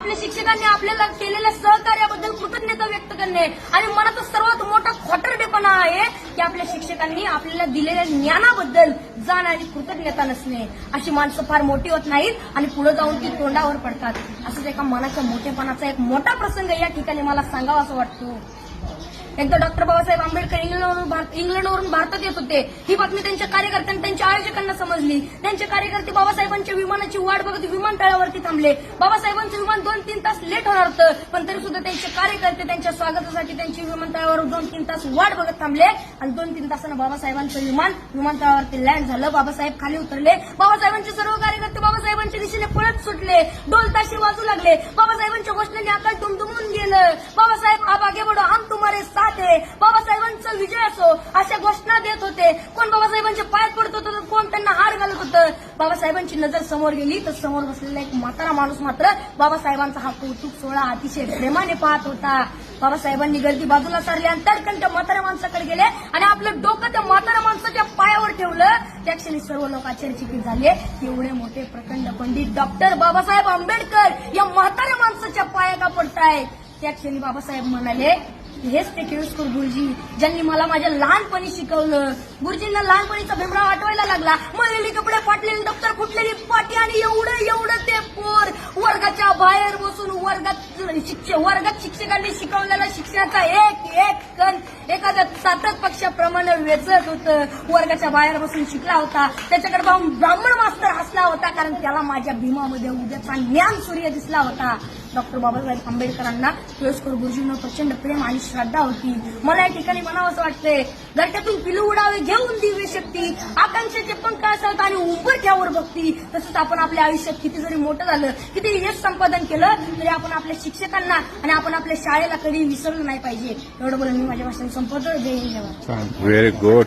आपल्या शिक्षकांनी आपल्याला केलेल्या सहकार्याबद्दल कृतज्ञता व्यक्त करणे आणि मनाचा सर्वात मोठा खोटरडेपणा आहे की आपल्या शिक्षकांनी आपल्याला दिलेल्या ज्ञानाबद्दल जाण आणि कृतज्ञता नसणे. अशी माणसं फार मोठी होत नाहीत आणि पुढे जाऊन ती तोंडावर पडतात. असंच एका मनाच्या मोठेपणाचा एक मोठा प्रसंग या ठिकाणी मला सांगावा असं वाटतो. एकदा डॉक्टर बाबासाहेब आंबेडकर इंग्लंडवरून इंग्लंडवरून भारतात येत होते. ही बातमी त्यांच्या कार्यकर्त्यांना त्यांच्या समजली. त्यांचे कार्यकर्ते बाबासाहेबांच्या विमानाची वाट बघत विमानतळावरती थांबले. बाबासाहेबांचं विमान दोन तीन तास लेट होणार होतं पण तरी सुद्धा त्यांचे कार्यकर्ते त्यांच्या स्वागतासाठी त्यांची विमानतळावर दोन तीन तास वाट बघत थांबले. आणि दोन तीन तासानं बाबासाहेबांचं विमान विमानतळावरती लँड झालं. बाबासाहेब खाली उतरले. बाबासाहेबांचे सर्व कार्यकर्ते बाबासाहेबांच्या दिशेने पळत सुटले. ढोल ताशे वाजू लागले. बाबासाहेबांच्या घोषणेने आकाश दुमदुमून गेलं. बाबासाहेब आप आगे बढो हम तुम्हारे साथ आहे बाबासाहेबांचा विजय असो. अशा गोष्टी देत होते. कोण बाबासाहेबांच्या पायात पडत होतं तर कोण त्यांना हार घालत होतं? बाबासाहेबांची नजर समोर गेली तर समोर बसलेला एक म्हातारा माणूस मात्र बाबासाहेबांचा हा कौतुक सोहळा अतिशय प्रेमाने पाहत होता. बाबासाहेबांनी गर्दी बाजूला सारली आणि तडकन त्या म्हाताऱ्या माणसाकडे गेले आणि आपलं डोकं त्या म्हाताऱ्या माणसाच्या पायावर ठेवलं. त्या क्षणी सर्व लोक आश्चर्यचकित झाले. एवढे मोठे प्रखंड पंडित डॉक्टर बाबासाहेब आंबेडकर या म्हाताऱ्या माणसाच्या पाया का पडतायत? त्या क्षणी बाबासाहेब म्हणाले हेच ते केळुसकर गुरुजी. ज्यांनी मला माझ्या लहानपणी शिकवलं. गुरुजींना लहानपणीचा भीमराव आठवायला लागला. मळलेली कपडे फाटलेली दप्तर फुटलेली पाटी आणि एवढं एवढं ते पोर वर्गाच्या बाहेर बसून वर्गात शिक्षक वर्गात शिक्षकांनी शिकवलेला शिक्षणाचा एक एक कण एखाद्या सातक पक्षाप्रमाणे वेचत होतं. वर्गाच्या बाहेर बसून शिकला होता. त्याच्याकडे पाहून ब्राह्मण मास्तर हसला होता कारण त्याला माझ्या भीमामध्ये उद्याचा ज्ञान सूर्य दिसला होता. डॉक्टर बाबासाहेब आंबेडकरांना तुळसकर गुरुजींना प्रचंड प्रेम आणि श्रद्धा होती. मला या ठिकाणी म्हणावं असं वाटतंय घरट्यातून पिलू उडावे घेऊन दिव्य शक्ती आकांक्षेचे पंख असतात आणि उंबरठ्यावर भक्ती. तसंच आपण आपल्या आयुष्यात किती जरी मोठं झालं किती यश संपादन केलं तरी आपण आपल्या शिक्षकांना आणि आपण आपल्या शाळेला कधी विसरलं नाही पाहिजे. एवढं बोलून मी माझ्या भाषण संपवतो. जय हिंद व्हेरी गुड